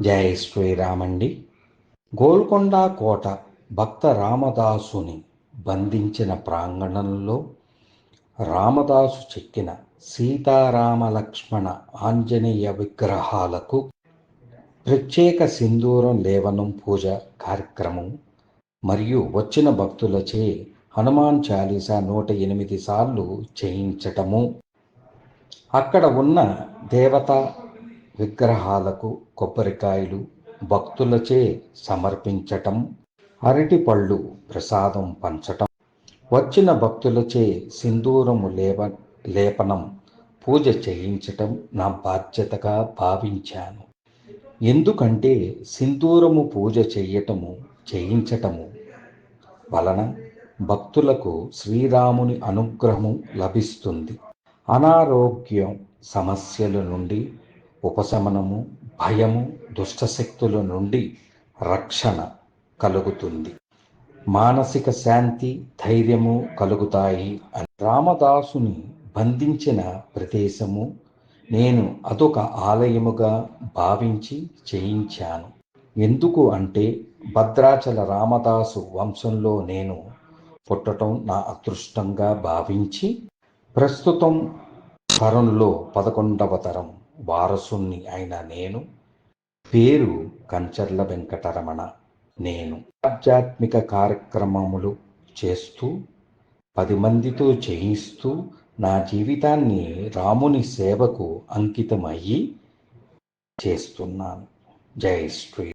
జై శ్రీరామండి. గోల్కొండ కోట భక్త రామదాసుని బంధించిన ప్రాంగణంలో రామదాసు చెక్కిన సీతారామ లక్ష్మణ ఆంజనేయ విగ్రహాలకు ప్రత్యేక సింధూరం లేవనం పూజ కార్యక్రమం మరియు వచ్చిన భక్తులచే హనుమాన్ చాలీసా నూట ఎనిమిది సార్లు చేయించటము. అక్కడ ఉన్న దేవత విగ్రహాలకు కొబ్బరికాయలు భక్తులచే సమర్పించటం అరటిపళ్ళు ప్రసాదం పంచటం. వచ్చిన భక్తులచే సింధూరము లేవ లేపనం పూజ చేయించటం నా బాధ్యతగా భావించాను. ఎందుకంటే సింధూరము పూజ చేయటము చేయించటము వలన భక్తులకు శ్రీరాముని అనుగ్రహము లభిస్తుంది. అనారోగ్యం సమస్యల నుండి ఉపశమనము భయము దుష్టశక్తుల నుండి రక్షణ కలుగుతుంది. మానసిక శాంతి ధైర్యము కలుగుతాయి అని రామదాసుని బంధించిన ప్రదేశము నేను అదొక ఆలయముగా భావించి చేయించాను. ఎందుకు అంటే భద్రాచల రామదాసు వంశంలో నేను పుట్టడం నా అదృష్టంగా భావించి ప్రస్తుతం తరంలో పదకొండవ తరం వారసుణ్ణి అయిన నేను. పేరు కంచర్ల వెంకటరమణ. నేను ఆధ్యాత్మిక కార్యక్రమములు చేస్తూ పది మందితో చేయిస్తూ నా జీవితాన్ని రాముని సేవకు అంకితమయ్యి చేస్తున్నాను. జై శ్రీ